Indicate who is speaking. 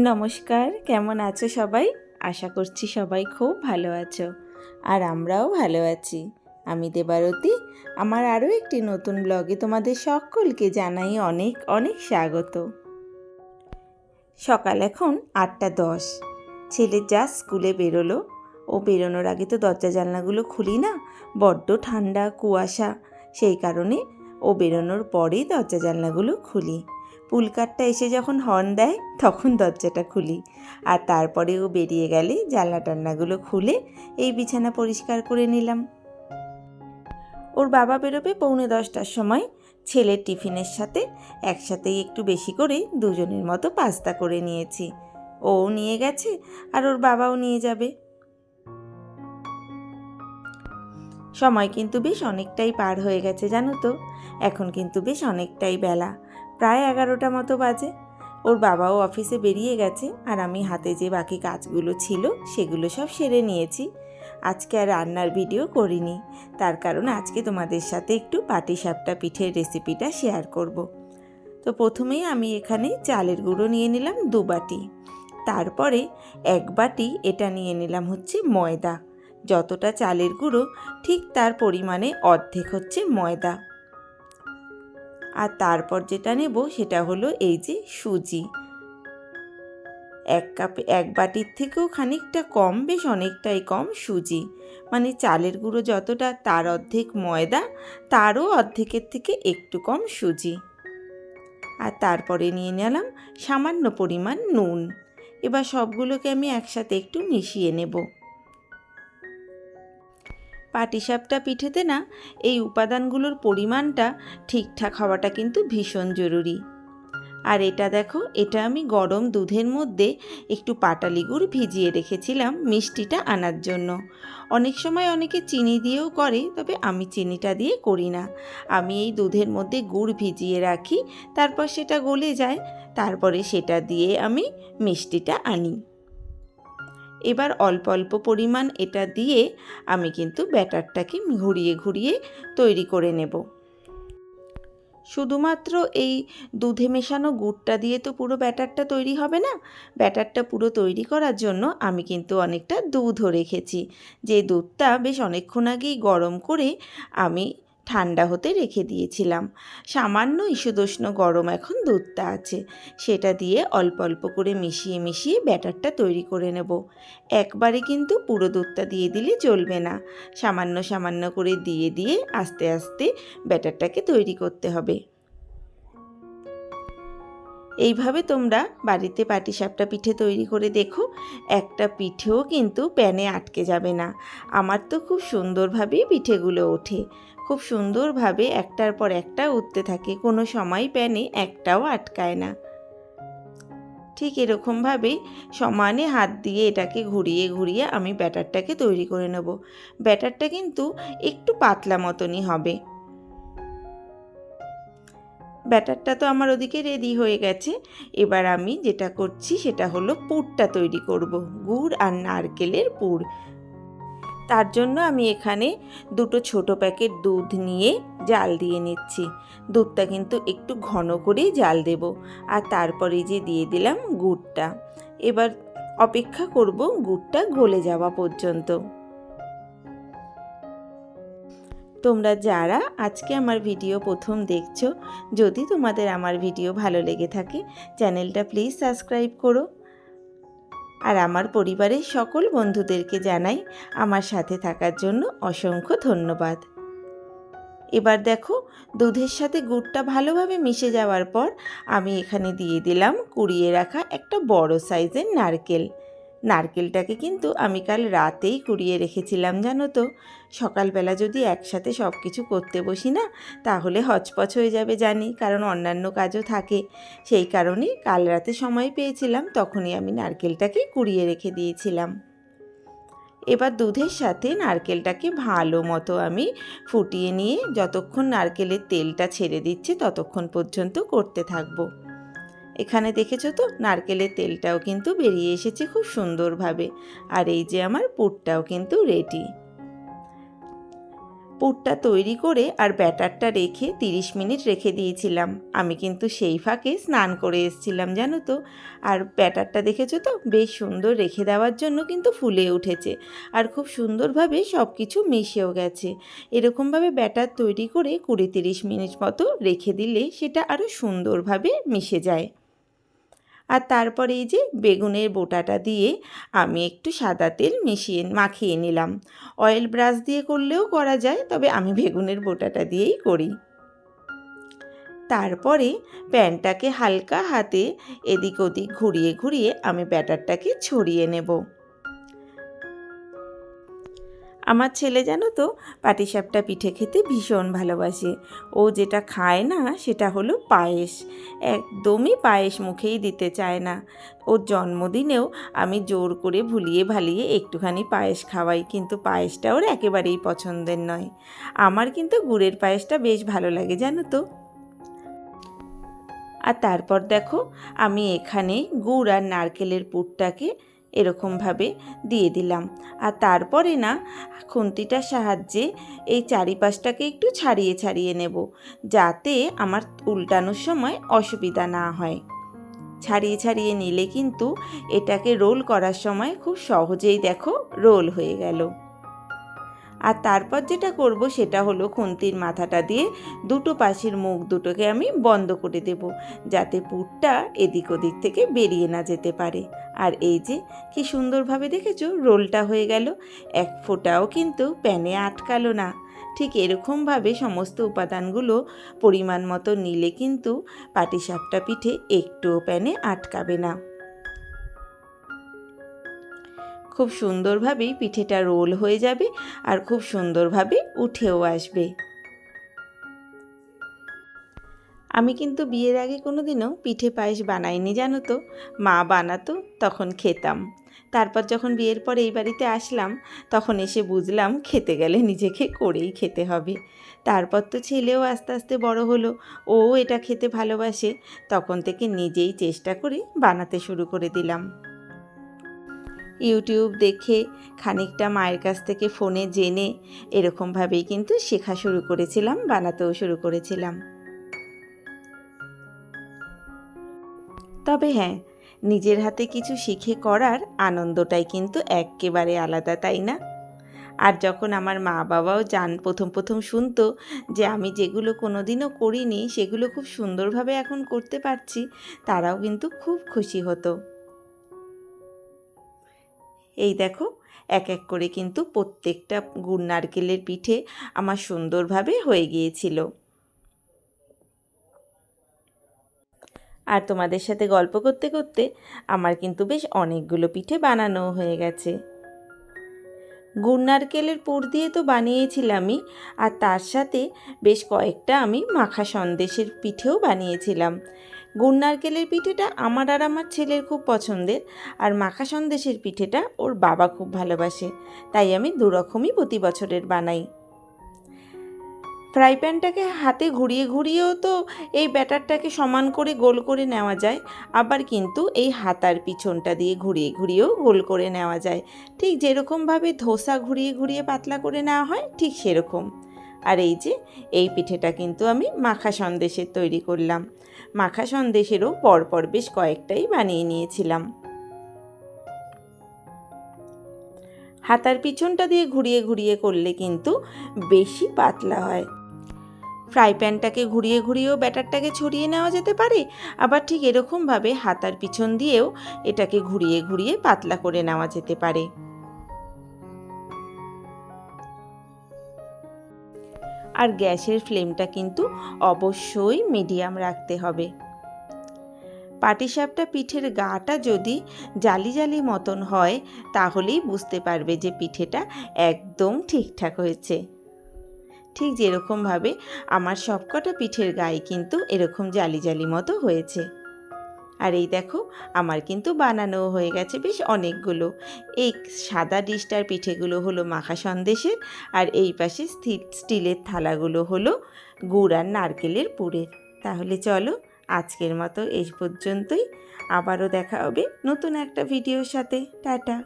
Speaker 1: নমস্কার, কেমন আছো সবাই? আশা করছি সবাই খুব ভালো আছো। আর আমরাও ভালো আছি। আমি দেবারতী। আমার আরও একটি নতুন ব্লগে তোমাদের সকলকে জানাই অনেক অনেক স্বাগত। সকাল এখন আটটা দশ। ছেলে যা স্কুলে বেরোলো। ও বেরোনোর আগে তো দরজা জানলাগুলো খুলি না? বড্ড ঠান্ডা, কুয়াশা। সেই কারণে ও বেরোনোর পরেই দরজা জানলাগুলো খুলি। পুলকারটা এসে যখন হর্ন দেয়, তখন দরজাটা খুলি। আর তারপরে ও বেরিয়ে গেলে জানলা টান্নাগুলো খুলে এই বিছানা পরিষ্কার করে নিলাম। ওর বাবা বেরোবে পৌনে দশটার সময়। ছেলের টিফিনের সাথে একসাথেই একটু বেশি করে দুজনের মতো পাস্তা করে নিয়েছি। ও নিয়ে গেছে আর ওর বাবাও নিয়ে যাবে। সময় কিন্তু বেশ অনেকটাই পার হয়ে গেছে, জানো তো? এখন কিন্তু বেশ অনেকটাই বেলা। প্রায় এগারোটা মতো বাজে। ওর বাবাও অফিসে বেরিয়ে গেছে আর আমি হাতে যে বাকি কাজগুলো ছিল সেগুলো সব সেরে নিয়েছি। আজকে আর রান্নার ভিডিও করিনি। তার কারণ আজকে তোমাদের সাথে একটু পাটিসাপটা পিঠের রেসিপিটা শেয়ার করব। তো প্রথমেই আমি এখানে চালের গুঁড়ো নিয়ে নিলাম দু বাটি। তারপরে এক বাটি এটা নিয়ে নিলাম হচ্ছে ময়দা। যতটা চালের গুঁড়ো ঠিক তার পরিমাণে অর্ধেক হচ্ছে ময়দা। আর তারপর যেটা নেব সেটা হলো এই যে সুজি। এক কাপে, এক বাটির থেকেও খানিকটা কম, বেশ অনেকটাই কম সুজি। মানে চালের গুঁড়ো যতটা তার অর্ধেক ময়দা, তারও অর্ধেকের থেকে একটু কম সুজি। আর তারপরে নিয়ে নিলাম সামান্য পরিমাণ নুন। এবার সবগুলোকে আমি একসাথে একটু মিশিয়ে নেব। পাটিসাপটা পিঠেতে না এই উপাদানগুলোর পরিমাণটা ঠিকঠাক হওয়াটা কিন্তু ভীষণ জরুরি। আর এটা দেখো, এটা আমি গরম দুধের মধ্যে একটু পাটালি গুড় ভিজিয়ে রেখেছিলাম মিষ্টিটা আনার জন্য। অনেক সময় অনেকে চিনি দিয়েও করে, তবে আমি চিনিটা দিয়ে করি না। আমি এই দুধের মধ্যে গুড় ভিজিয়ে রাখি, তারপর সেটা গলে যায়, তারপরে সেটা দিয়ে আমি মিষ্টিটা আনি। এবার অল্প অল্প পরিমাণ এটা দিয়ে আমি কিন্তু ব্যাটারটাকে ঘুরিয়ে ঘুরিয়ে তৈরি করে নেব। শুধুমাত্র এই দুধে মেশানো গুড়টা দিয়ে তো পুরো ব্যাটারটা তৈরি হবে না, ব্যাটারটা পুরো তৈরি করার জন্য আমি কিন্তু অনেকটা দুধও রেখেছি। যে দুধটা বেশ অনেকক্ষণ আগেই গরম করে আমি ঠান্ডা হতে রেখে দিয়েছিলাম। সামান্য ইসুদোষ্ণ গরম এখন দুধটা আছে। সেটা দিয়ে অল্প অল্প করে মিশিয়ে মিশিয়ে ব্যাটারটা তৈরি করে নেব। একবারে কিন্তু পুরো দুধটা দিয়ে দিলে চলবে না। সামান্য সামান্য করে দিয়ে দিয়ে আস্তে আস্তে ব্যাটারটাকে তৈরি করতে হবে। এইভাবে তোমরা বাড়িতে পাটিসাপটা পিঠে তৈরি করে দেখো। একটা পিঠেও কিন্তু প্যানে আটকে যাবে না। আমার তো খুব সুন্দরভাবেই পিঠেগুলো ওঠে। খুব সুন্দরভাবে একটার পর একটা উঠতে থাকে। কোনো সময় প্যানে একটাও আটকায় না। ঠিক এরকমভাবেই সমানে হাত দিয়ে এটাকে ঘুরিয়ে ঘুরিয়ে আমি ব্যাটারটাকে তৈরি করে নেব। ব্যাটারটা কিন্তু একটু পাতলা মতনই হবে। ব্যাটারটা তো আমার ওদিকে রেডি হয়ে গেছে। এবার আমি যেটা করছি সেটা হলো পুরটা তৈরি করব। গুড় আর নারকেলের পুর। তার জন্য আমি এখানে দুটো ছোট প্যাকেট দুধ নিয়ে জাল দিয়ে নিচ্ছি। দুধটা কিন্তু একটু ঘন করেই জাল দেব আর তারপরে যে দিয়ে দিলাম গুড়টা। এবার অপেক্ষা করব গুড়টা গলে যাওয়া পর্যন্ত। তোমরা যারা আজকে আমার ভিডিও প্রথম দেখছ, যদি তোমাদের আমার ভিডিও ভালো লেগে থাকে, চ্যানেলটা প্লিজ সাবস্ক্রাইব করো। আর আমার পরিবারের সকল বন্ধুদেরকে জানাই আমার সাথে থাকার জন্য অসংখ্য ধন্যবাদ। এবার দেখো, দুধের সাথে গুড়টা ভালোভাবে মিশে যাওয়ার পর আমি এখানে দিয়ে দিলাম কুড়িয়ে রাখা একটা বড় সাইজের নারকেল। নারকেলটাকে কিন্তু আমি কাল রাতেই কুড়িয়ে রেখেছিলাম, জানো তো। সকালবেলা যদি একসাথে সব কিছু করতে বসি না, তাহলে হচপচ হয়ে যাবে জানি, কারণ অন্যান্য কাজও থাকে। সেই কারণেই কাল রাতে সময় পেয়েছিলাম, তখনই আমি নারকেলটাকে কুড়িয়ে রেখে দিয়েছিলাম। এবার দুধের সাথে নারকেলটাকে ভালো মতো আমি ফুটিয়ে নিয়ে, যতক্ষণ নারকেলের তেলটা ছেড়ে দিচ্ছে, ততক্ষণ পর্যন্ত করতে থাকব। এখানে দেখেছ তো? নারকেলের তেলটাও কিন্তু বেরিয়ে এসেছে খুব সুন্দরভাবে। আর এই যে আমার পুরটাও কিন্তু রেডি পুরটা তৈরি করে আর ব্যাটারটা রেখে তিরিশ মিনিট রেখে দিয়েছিলাম। আমি কিন্তু সেই ফাঁকে স্নান করে এসেছিলাম, জানো তো? আর ব্যাটারটা দেখেছ তো? বেশ সুন্দর রেখে দেওয়ার জন্য কিন্তু ফুলে উঠেছে। আর খুব সুন্দরভাবে সব কিছু মিশেও গেছে। এরকমভাবে ব্যাটার তৈরি করে কুড়ি তিরিশ মিনিট মতো রেখে দিলে সেটা আরও সুন্দরভাবে মিশে যায়। আর তারপরে এই যে বেগুনের বোটাটা দিয়ে আমি একটু সাদা তেল মিশিয়ে মাখিয়ে নিলাম। অয়েল ব্রাশ দিয়ে করলেও করা যায়, তবে আমি বেগুনের বোটাটা দিয়েই করি। তারপরে প্যানটাকে হালকা হাতে এদিক ওদিক ঘুরিয়ে ঘুরিয়ে আমি ব্যাটারটাকে ছড়িয়ে নেব। আমার ছেলে জানো তো পাটিসাপটা পিঠে খেতে ভীষণ ভালোবাসে। ও যেটা খায় না সেটা হলো পায়েস। একদমই পায়েস মুখেই দিতে চায় না। ওর জন্মদিনেও আমি জোর করে ভুলিয়ে ভালিয়ে একটুখানি পায়েস খাওয়াই, কিন্তু পায়েসটা ওর একেবারেই পছন্দের নয়। আমার কিন্তু গুড়ের পায়েসটা বেশ ভালো লাগে, জানো তো। আর তারপর দেখো, আমি এখানে গুড় আর নারকেলের পুরটাকে এরকমভাবে দিয়ে দিলাম। আর তারপরে না, খুন্তিটার সাহায্যে এই চারিপাশটাকে একটু ছাড়িয়ে ছাড়িয়ে নেব, যাতে আমার উল্টানোর সময় অসুবিধা না হয়। ছাড়িয়ে ছাড়িয়ে নিলে কিন্তু এটাকে রোল করার সময় খুব সহজেই দেখো রোল হয়ে গেল। আর তারপর যেটা করব সেটা হলো খুন্তির মাথাটা দিয়ে দুটো পাশের মুখ দুটোকে আমি বন্ধ করে দেব, যাতে পুরটা এদিক ওদিক থেকে বেরিয়ে না যেতে পারে। আর এই যে, কি সুন্দরভাবে দেখেছ? রোলটা হয়ে গেল। এক ফোঁটাও কিন্তু প্যানে আটকালো না। ঠিক এরকমভাবে সমস্ত উপাদানগুলো পরিমাণ মতো নিলে কিন্তু পাটিসাপটা পিঠে একটুও প্যানে আটকাবে না। খুব সুন্দরভাবেই পিঠেটা রোল হয়ে যাবে আর খুব সুন্দরভাবে উঠেও আসবে। আমি কিন্তু বিয়ের আগে কোনো দিনও পিঠে পায়েস বানাইনি, জানো তো। মা বানাতো, তখন খেতাম। তারপর যখন বিয়ের পর এই বাড়িতে আসলাম, তখন এসে বুঝলাম খেতে গেলে নিজেকে করেই খেতে হবে। তারপর তো ছেলেও আস্তে আস্তে বড় হলো, ও এটা খেতে ভালোবাসে, তখন থেকে নিজেই চেষ্টা করে বানাতে শুরু করে দিলাম। ইউটিউব দেখে খানিকটা মায়ের কাছ থেকে ফোনে জেনে এরকমভাবেই কিন্তু শেখা শুরু করেছিলাম, বানাতেও শুরু করেছিলাম। তবে হ্যাঁ নিজের হাতে কিছু শিখে করার আনন্দটাই কিন্তু একেবারে আলাদা, তাই না? আর যখন আমার মা বাবাও জান, প্রথম প্রথম শুনতো যে আমি যেগুলো কোনো দিনও করিনি, সেগুলো খুব সুন্দরভাবে এখন করতে পারছি, তারাও কিন্তু খুব খুশি হতো। এই দেখো, এক এক করে কিন্তু প্রত্যেকটা গুড় নারকেলের পিঠে আমার সুন্দরভাবে হয়ে গিয়েছিল। আর তোমাদের সাথে গল্প করতে করতে আমার কিন্তু বেশ অনেকগুলো পিঠে বানানো হয়ে গেছে। গুড় নারকেলের পুর দিয়ে তো বানিয়েছিলামই, আর তার সাথে বেশ কয়েকটা আমি মাখা সন্দেশের পিঠেও বানিয়েছিলাম। গুড় নারকেলের পিঠেটা আমার আর আমার ছেলের খুব পছন্দের, আর মাখা সন্দেশের পিঠেটা ওর বাবা খুব ভালোবাসে, তাই আমি দুরকমই প্রতি বছরের বানাই। ফ্রাই প্যানটাকে হাতে ঘুরিয়ে ঘুরিয়েও তো এই ব্যাটারটাকে সমান করে গোল করে নেওয়া যায়, আবার কিন্তু এই হাতার পিছনটা দিয়ে ঘুরিয়ে ঘুরিয়েও গোল করে নেওয়া যায়। ঠিক যেরকমভাবে ধোসা ঘুরিয়ে ঘুরিয়ে পাতলা করে নেওয়া হয়, ঠিক সেরকম। আর এই যে, এই পিঠেটা কিন্তু আমি মাখা সন্দেশের তৈরি করলাম। মাখা সন্দেশেরও পরপর বেশ কয়েকটাই বানিয়ে নিয়েছিলাম। হাতার পিছনটা দিয়ে ঘুরিয়ে ঘুরিয়ে করলে কিন্তু বেশি পাতলা হয়। ফ্রাই প্যানটাকে ঘুরিয়ে ঘুরিয়েও ব্যাটারটাকে ছড়িয়ে নেওয়া যেতে পারে, আবার ঠিক এরকমভাবে হাতার পিছন দিয়েও এটাকে ঘুরিয়ে ঘুরিয়ে পাতলা করে নেওয়া যেতে পারে। আর গ্যাসের ফ্লেমটা কিন্তু অবশ্যই মিডিয়াম রাখতে হবে। পাটিসাপটা পিঠের গাটা যদি জালি জালি মতন হয়, তাহলেই বুঝতে পারবে যে পিঠেটা একদম ঠিকঠাক হয়েছে। ঠিক যেরকমভাবে আমার সবকটা পিঠের গায়ে কিন্তু এরকম জালি জালি মতো হয়েছে। আর এই দেখো, আমার কিন্তু বানানো হয়ে গেছে বেশ অনেকগুলো। এই সাদা ডিশটার পিঠেগুলো হলো মাখা সন্দেশের আর এই পাশে স্টিলের থালাগুলো হলো গুড় আর নারকেলের পুরের। তাহলে চলো, আজকের মতো এই পর্যন্তই। আবারও দেখা হবে নতুন একটা ভিডিওর সাথে। টাটা।